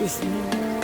Tschüss.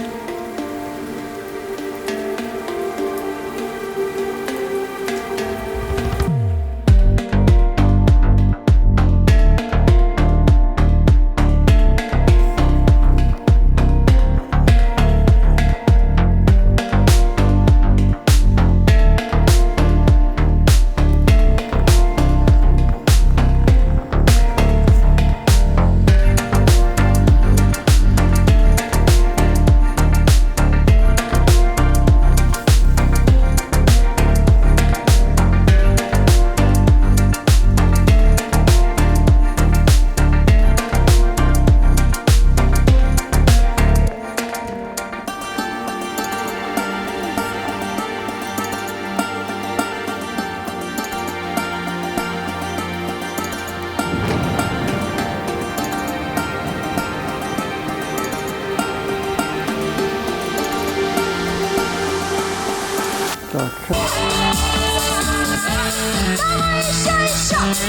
Опа!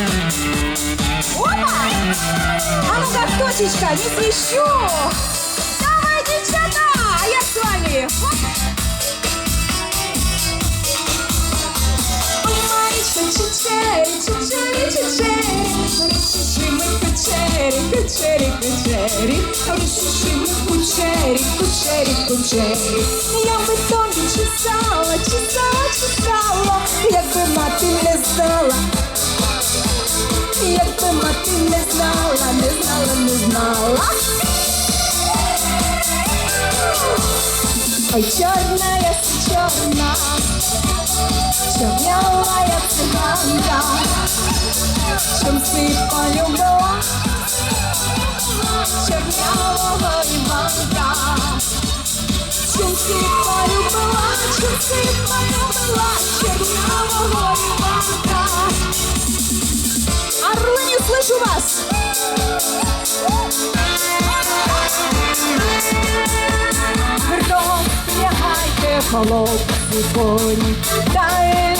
А ну-ка, точечка, не свищу. Давай, девчата, а я с вами. Я би тобі чесала, чесала, чесала, Ой, чорна я си чорна, чорняла я циганка, чом си полюбила, чорнявого Іванка. Чом си полюбила, чом си полюбила, чорнявого Іванка. Орлы, слышу вас! Лягайте, сухой, коні,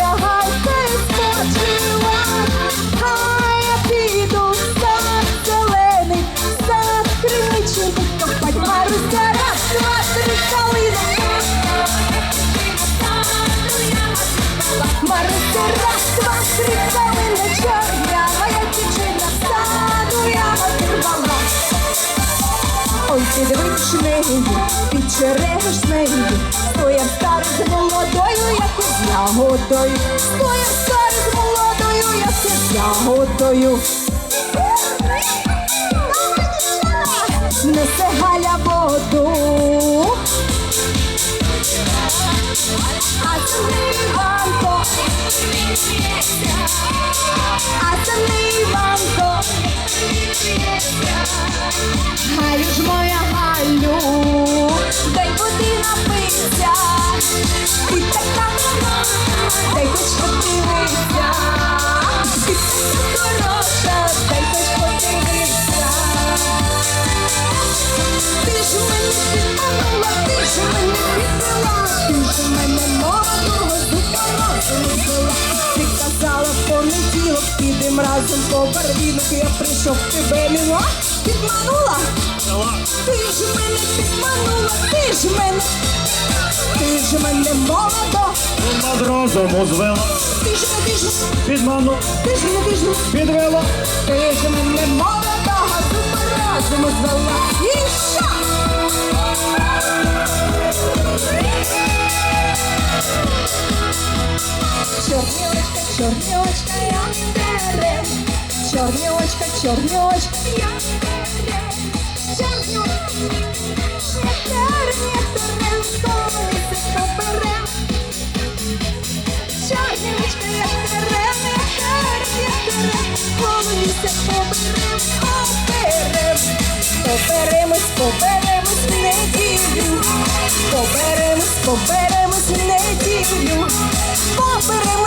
Ой, ти дивись неї, ти черегаш неї, стояв старий з молодою, як з ягодою, стояв старий з молодою, як з ягодою. Ти ж мене підманула, ти ж мене підвела, ти ж мене молодого зупорозу взяла. Ти казала в понеділок, підем разом по барвінок, я прийшов тебе мила, підманула. Ти ж мене підманула, ти ж мене, ти ж мене молодо, Над розуму звела, ти ж мене, ти ж, підману, ти ж мене, ти ж, підвела. ти ж мене молодого суперразуму звела. І що? Чорнілочка, чорнілочка, я дерев. Чорнілочка, чорнілочка, я Поберемось, поберемось не дію, поберемось, поберемось в неділю, поберемось.